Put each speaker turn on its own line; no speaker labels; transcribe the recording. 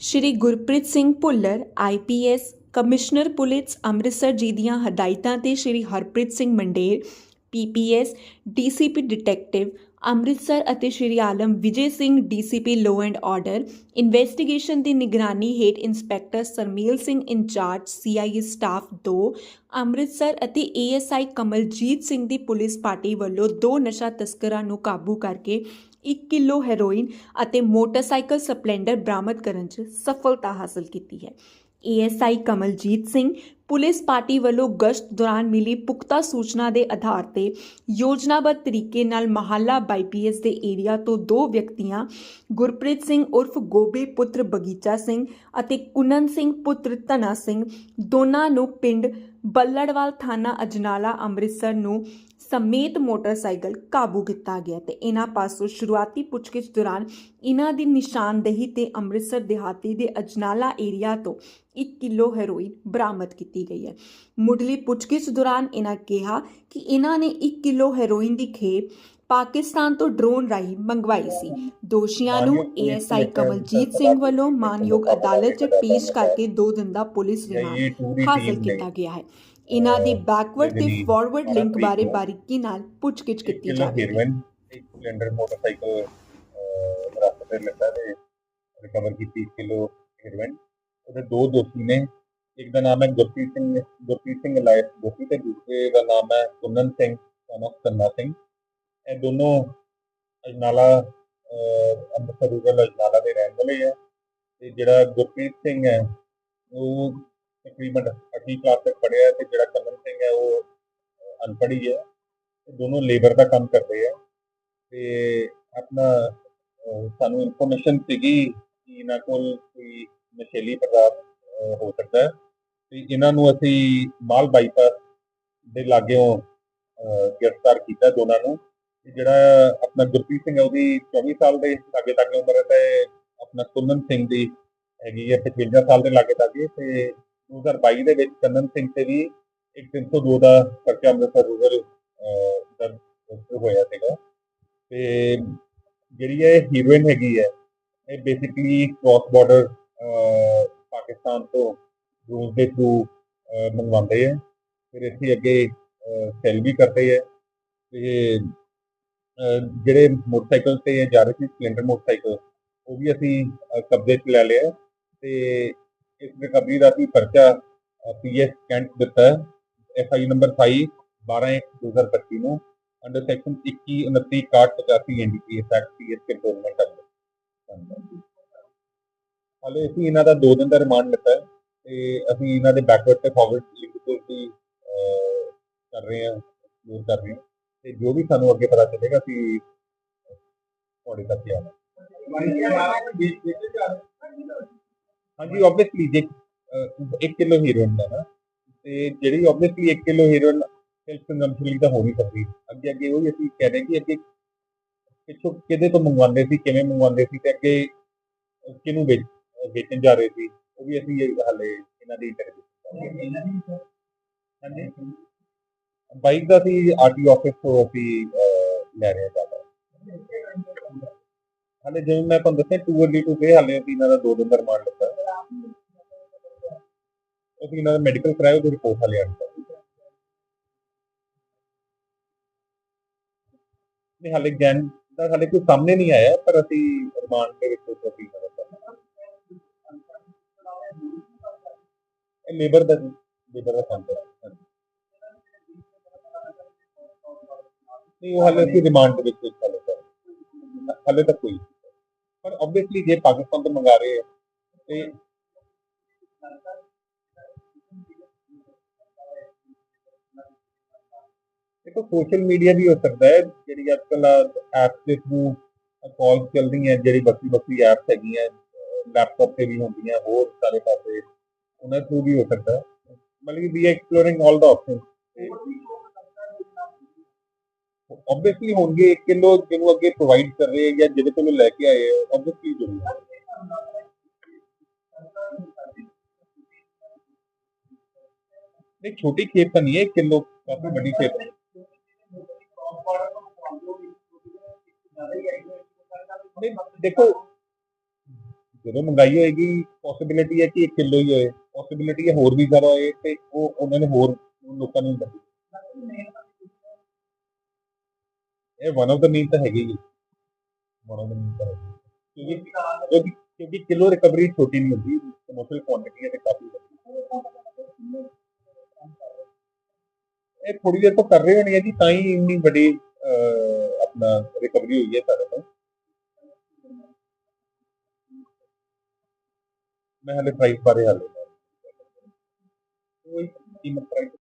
Shri Gurpreet Singh Bhullar IPS commissioner police Amritsar ji ਦੀਆਂ ਹਦਾਇਤਾਂ ਤੇ Shri Harpreet Singh Mander PPS DCP detective, Amritsar ਅਤੇ Shri Alam Vijay Singh DCP law and order investigation ਦੀ ਨਿਗਰਾਨੀ ਹੇਠ inspector Sarmeel Singh incharge CIA staff 2 Amritsar ਅਤੇ ASI Kamaljit Singh ਦੀ police party ਵੱਲੋਂ ਦੋ ਨਸ਼ਾ ਤਸਕਰਾਂ ਨੂੰ ਕਾਬੂ ਕਰਕੇ 1 ਕਿਲੋ ਹੈਰੋਇਨ ਅਤੇ ਮੋਟਰਸਾਈਕਲ ਸਪਲੈਂਡਰ ਬਰਾਮਦ ਕਰਨ 'ਚ ਸਫਲਤਾ ਹਾਸਲ ਕੀਤੀ ਹੈ। ASI Kamaljit Singh police party ਵੱਲੋਂ ਗਸ਼ਤ ਦੌਰਾਨ ਮਿਲੀ ਪੁਖਤਾ ਸੂਚਨਾ ਦੇ ਆਧਾਰ ਤੇ ਯੋਜਨਾਬੱਧ ਤਰੀਕੇ ਨਾਲ ਮਹੱਲਾ ਬਾਈਪੀਐਸ ਦੇ ਏਰੀਆ ਤੋਂ ਦੋ ਵਿਅਕਤੀਆਂ, ਗੁਰਪ੍ਰੀਤ ਸਿੰਘ ਉਰਫ ਗੋਬੇ ਪੁੱਤਰ ਬਗੀਚਾ ਸਿੰਘ ਅਤੇ ਕੁਨਨ ਸਿੰਘ ਪੁੱਤਰ ਧਨਾ ਸਿੰਘ, ਦੋਨਾਂ ਨੂੰ ਪਿੰਡ ਬੱਲੜਵਾਲ ਥਾਣਾ ਅਜਨਾਲਾ, ਅੰਮ੍ਰਿਤਸਰ ਨੂੰ ਸਮੇਤ ਮੋਟਰਸਾਈਕਲ ਕਾਬੂ ਕੀਤਾ ਗਿਆ ਤੇ ਇਹਨਾਂ ਪਾਸੋਂ ਸ਼ੁਰੂਆਤੀ ਪੁੱਛਗਿੱਛ ਦੌਰਾਨ ਇਹਨਾਂ ਦੀ ਨਿਸ਼ਾਨਦੇਹੀ ਤੇ ਅੰਮ੍ਰਿਤਸਰ ਦਿਹਾਤੀ ਦੇ ਅਜਨਾਲਾ ਏਰੀਆ ਤੋਂ 1 ਕਿਲੋ ਹੈਰੋਇਨ ਬਰਾਮਦ ਕੀਤੀ ਗਈ ਹੈ। ਮੁੱਢਲੀ ਪੁੱਛਗਿੱਛ ਦੌਰਾਨ ਇਹਨਾਂ ਕਿਹਾ ਕਿ ਇਹਨਾਂ ਨੇ 1 ਕਿਲੋ ਹੈਰੋਇਨ ਦੀ ਖੇਪ ਪਾਕਿਸਤਾਨ ਤੋਂ ਡਰੋਨ ਰਾਹੀਂ ਮੰਗਵਾਈ ਸੀ। ਦੋਸ਼ੀਆਂ ਨੂੰ ਏਐਸਆਈ ਕਮਲਜੀਤ ਸਿੰਘ ਵੱਲੋਂ ਮਾਨਯੋਗ ਅਦਾਲਤ 'ਚ ਪੇਸ਼ ਕਰਕੇ 2 ਦਿਨ ਦਾ ਪੁਲਿਸ ਰਿਮਾਂਡ ਹਾਸਲ ਕੀਤਾ ਗਿਆ ਹੈ। ਇਹਨਾਂ ਦੀ ਬੈਕਵਰਡ ਤੇ ਫਾਰਵਰਡ ਲਿੰਕ ਬਾਰੇ ਬਾਰੀਕੀ ਨਾਲ ਪੁੱਛਗਿੱਛ ਕੀਤੀ ਜਾਵੇਗੀ
ਇੱਕ ਸਪਲੈਂਡਰ ਮੋਟਰਸਾਈਕਲ ਰਸਤੇ ਤੇ ਲੱਗਾ ਤੇ ਰਿਕਵਰ ਕੀਤੀ 1 ਕਿਲੋ ਹੀਰੋਇਨ। ਉਹਦੇ ਦੋ ਦੋਸ਼ੀ ਨੇ ਇੱਕ ਦਾ ਨਾਮ ਹੈ ਗੁਰਪ੍ਰੀਤ ਸਿੰਘ ਗੁਰਪ੍ਰੀਤ ਸਿੰਘ ਲਾਇਕ ਦੋਸ਼ੀ ਤੇ ਦੂਸਰੇ ਦਾ ਨਾਮ ਹੈ ਕੁੰਨਨ ਸਿੰਘ, son ਕੰਨਾ ਸਿੰਘ। ਇਹ ਦੋਨੋਂ ਅਜਨਾਲਾ ਅੰਮ੍ਰਿਤਸਰ ਰੂਰਲ ਅਜਨਾਲਾ ਦੇ ਰਹਿਣ ਵਾਲੇ ਹੈ ਤੇ ਜਿਹੜਾ ਗੁਰਪ੍ਰੀਤ ਸਿੰਘ ਹੈ, ਉਹ ਤਕਰੀਬਨ 8ਵੀਂ ਕਲਾਸ ਤੱਕ ਪੜ੍ਹਿਆ ਹੈ ਤੇ ਜਿਹੜਾ ਕੰਨਨ ਸਿੰਘ ਹੈ, ਉਹ ਅਨਪੜ੍ਹ ਹੀ ਹੈ। ਇਹ ਦੋਨੋਂ ਲੇਬਰ ਦਾ ਕੰਮ ਕਰਦੇ ਆ। ਤੇ ਆਪਣਾ ਸਾਨੂੰ ਇਨਫੋਰਮੇਸ਼ਨ ਸੀਗੀ ਕਿ ਇਹਨਾਂ ਕੋਲ ਕੋਈ ਨਸ਼ੀਲੀ ਪਦਾਰਥ ਹੋ ਸਕਦਾ ਹੈ। ਤੇ ਇਹਨਾਂ ਨੂੰ ਅਸੀਂ ਮਾਲ ਬਾਈਪਾਸ ਦੇ ਲਾਗਿਓਂ ਗ੍ਰਿਫਤਾਰ ਕੀਤਾ ਦੋਨਾਂ ਨੂੰ। ਤੇ ਜਿਹੜਾ ਆਪਣਾ ਗੁਰਪ੍ਰੀਤ ਸਿੰਘ ਹੈ, ਉਹਦੀ 24 ਸਾਲ ਦੇ ਲਾਗੇ ਤੱਕ ਉਮਰ ਹੈ ਤੇ ਆਪਣਾ ਕੁੰਨਨ ਸਿੰਘ ਦੀ ਹੈਗੀ ਹੈ 55 ਸਾਲ ਦੇ ਲਾਗੇ ਤੱਕ ਤੇ 2022 ਦੇ ਵਿੱਚ ਕੰਨਨ ਸਿੰਘ ਤੇ ਵੀ ਇੱਕ 302 ਦਾ ਪਰਚਾ ਅੰਮ੍ਰਿਤਸਰ ਰੂਰਲ ਦਰਜ ਹੋਇਆ ਸੀਗਾ। ਤੇ ਜਿਹੜੀ ਇਹ ਹੀਰੋਇਨ ਹੈਗੀ ਹੈ, ਇਹ ਬੇਸਿਕਲੀ ਕ੍ਰਾਸ ਬਾਰਡਰ ਪਾਕਿਸਤਾਨ ਤੋਂ ਰੂਸ ਦੇ ਥਰੂ ਮੰਗਵਾਉਂਦੇ ਆ। ਫਿਰ ਇੱਥੇ ਅੱਗੇ ਸੈਲ ਵੀ ਕਰਦੇ ਆ। ਤੇ ਜਿਹੜੇ ਮੋਟਰਸਾਈਕਲ ਤੇ ਜਾ ਰਹੇ ਸੀ, ਸਪਲੈਂਡਰ ਮੋਟਰਸਾਈਕਲ, ਉਹ ਵੀ ਅਸੀਂ ਕਬਜ਼ੇ 'ਚ ਲੈ ਲਿਆ। ਤੇ ਇਸ ਰਿਕਵਰੀ ਦਾ ਵੀ ਪਰਚਾ ਪੀਐਸ ਕੈਂਟ ਦਿੱਤਾ। ਹੈ ਐਫਆਈ ਨੰਬਰ 5 12 2025 ਨੂੰ। Under section 21 29 61 85 NDPS act PS cantonment under ਹਾਲੇ ਅਸੀਂ ਇਹਨਾਂ ਦਾ 2 ਦਿਨ ਦਾ ਰਿਮਾਂਡ ਲਿੱਤਾ ਹੈ ਤੇ ਅਸੀਂ ਇਹਨਾਂ ਦੇ ਬੈਕਵਰਡ ਤੇ ਫਾਰਵਰਡ ਲਿੰਕ ਤੋਂ ਕਰ ਰਹੇ ਹਾਂ ਐਕਸਪਲੋਰ ਕਰ ਰਹੇ ਹਾਂ। ਤੇ ਜੋ ਵੀ ਸਾਨੂੰ ਅੱਗੇ ਪਤਾ ਚੱਲੇਗਾ, ਅਸੀਂ ਤੁਹਾਡੇ ਤੱਕ ਹੀ ਹਾਂਜੀ ਆਬਵੀਅਸਲੀ ਜੇ 1 ਕਿਲੋ ਹੀਰੋਇਨ ਦਾ ਨਾ, ਤੇ ਜਿਹੜੀ obviously 1 kilo heroin self consumption ਲਈ ਤਾਂ ਹੋ ਨਹੀਂ ਸਕਦੀ। ਅੱਗੇ ਅੱਗੇ ਉਹ ਵੀ ਅਸੀਂ ਕਹਿ ਰਹੇ ਕਿ ਅੱਗੇ ਪਿੱਛੋਂ ਕਿਹਦੇ ਤੋਂ ਮੰਗਵਾਉਂਦੇ ਸੀ, ਕਿਵੇਂ ਮੰਗਵਾਉਂਦੇ ਸੀ ਤੇ ਅੱਗੇ ਕਿਹਨੂੰ ਵੇਚ ਵੇਚਣ ਜਾ ਰਹੇ ਸੀ ਉਹ ਵੀ ਅਸੀਂ ਇਹ ਹਾਲੇ ਇਹਨਾਂ ਦੀ ਇੰਟਰਵਿਊ ਹਾਂਜੀ। ਬਾਈਕ ਦਾ ਸੀ ਆਰਟੀ ਆਫਿਸ ਤੋਂ ਅਸੀਂ ਲੈ ਰਹੇ ਹਾਂ ਹਾਲੇ ਜਿਵੇਂ ਮੈਂ ਤੁਹਾਨੂੰ ਦੱਸਿਆ ਟੂ ਅਰਲੀ ਟੂ ਸੇ ਹਾਲੇ ਅਸੀਂ ਇਹਨਾਂ ਦਾ ਦੋ ਦਿਨ ਦਾ ਰਿਮਾਂਡ ਲਿੱਤਾ ਅਸੀਂ ਇਹਨਾਂ ਦਾ ਮੈਡੀਕਲ ਕਰਾਇਆ ਉਹਦੀ ਰਿਪੋਰਟ ਹਾਲੇ ਆਣੀ ਨਹੀਂ ਹਾਲੇ ਗੈਨ ਦਾ ਹਾਲੇ ਕੋਈ ਸਾਹਮਣੇ ਨਹੀਂ ਆਇਆ ਪਰ ਅਸੀਂ ਰਿਮਾਂਡ ਦੇ ਵਿੱਚ ਉਸ ਅਸੀਂ ਲੇਬਰ ਦਾ ਲੇਬਰ ਦਾ ਕੰਮ ਹੈ ਹਾਂਜੀ। ਨਹੀਂ ਉਹ ਹਾਲੇ ਅਸੀਂ ਰਿਮਾਂਡ ਦੇ ਵਿੱਚ ਹਾਲੇ ਕਰ ਹਾਲੇ ਤੱਕ ਕੋਈ ਪਰ ਆਬਵੀਅਸਲੀ ਜੇ ਪਾਕਿਸਤਾਨ ਤੋਂ ਮੰਗਾ ਰਹੇ ਆ ਤੇ ਦੇਖੋ ਸੋਸ਼ਲ ਮੀਡੀਆ ਵੀ ਹੋ ਸਕਦਾ ਹੈ ਜਿਹੜੀ ਅੱਜ ਕੱਲ ਐਪਸ ਦੇ ਥਰੂ ਕਾਲ ਚੱਲਦੀਆਂ ਜਿਹੜੀ ਬੱਕੀ ਬੱਕੀ ਐਪਸ ਹੈਗੀਆਂ ਲੈਪਟਾਪ ਤੇ ਵੀ ਹੁੰਦੀਆਂ ਹੋਰ ਸਾਰੇ ਪਾਸੇ ਉਹਨਾਂ ਥਰੂ ਵੀ ਹੋ ਸਕਦਾ ਹੈ ਮਤਲਬ ਵੀ exploring all the options obviously ਹੋਣਗੇ 1 ਕਿਲੋ ਜਿਹਨੂੰ ਅੱਗੇ ਪ੍ਰੋਵਾਈਡ ਕਰ ਰਹੇ ਆ ਜਾਂ ਜਿਹਦੇ ਕੋਲੋਂ ਲੈ ਕੇ ਆਏ ਆ ਆਬਵੀਅਸਲੀ ਜ਼ਰੂਰ ਹੈ। ਨਹੀਂ ਛੋਟੀ ਖੇਪ ਤਾਂ ਨਹੀਂ ਹੈ 1 ਕਿਲੋ ਕਾਫੀ ਵੱਡੀ ਖੇਪ ਹੈ ਨਹੀਂ, ਦੇਖੋ ਜਦੋਂ ਮੰਗਾਈ ਹੋਏਗੀ ਪੋਸਿਬਿਲਿਟੀ ਹੈ ਕਿ 1 ਕਿਲੋ ਹੀ ਹੋਏ ਪੋਸਿਬਿਲਿਟੀ ਹੈ ਹੋਰ ਵੀ ਜ਼ਿਆਦਾ ਹੋਏ ਤੇ ਉਹ ਉਹਨਾਂ ਨੇ ਹੋਰ ਲੋਕਾਂ ਨੂੰ ਦੱਸੀ ਇਹ ਵਨ ਆਫ ਦਾ ਮੀਨ ਤਾਂ ਹੈਗੀ ਹੀ ਵਨ ਆਫ ਦਾ ਮੀਨ ਤਾਂ ਹੈਗੀ। ਕਿਉਂਕਿ ਕਿਉਂਕਿ ਕਿਲੋ ਰਿਕਵਰੀ ਛੋਟੀ ਨਹੀਂ ਹੁੰਦੀ ਕਮਰਸ਼ੀਅਲ ਕੁਆਂਟੀਟੀ ਹੈ ਤੇ ਕਾਫੀ ਵੱਡੀ। ਇਹ ਥੋੜੀ ਦੇਰ ਤੋਂ ਕਰ ਰਹੇ ਹੋਣੀ ਹੈ ਜੀ, ਤਾਂ ਹੀ ਇੰਨੀ ਵੱਡੀ ਆਪਣਾ ਰਿਕਵਰੀ ਹੋਈ ਹੈ ਸਾਡੇ ਤੋਂ। ਮੈਂ ਹਲੇ ਪ੍ਰਾਈਸ ਬਾਰੇ ਹਾਲੇ ਕੋਈ ਕੀਮਤ ਪ੍ਰਾਈਸ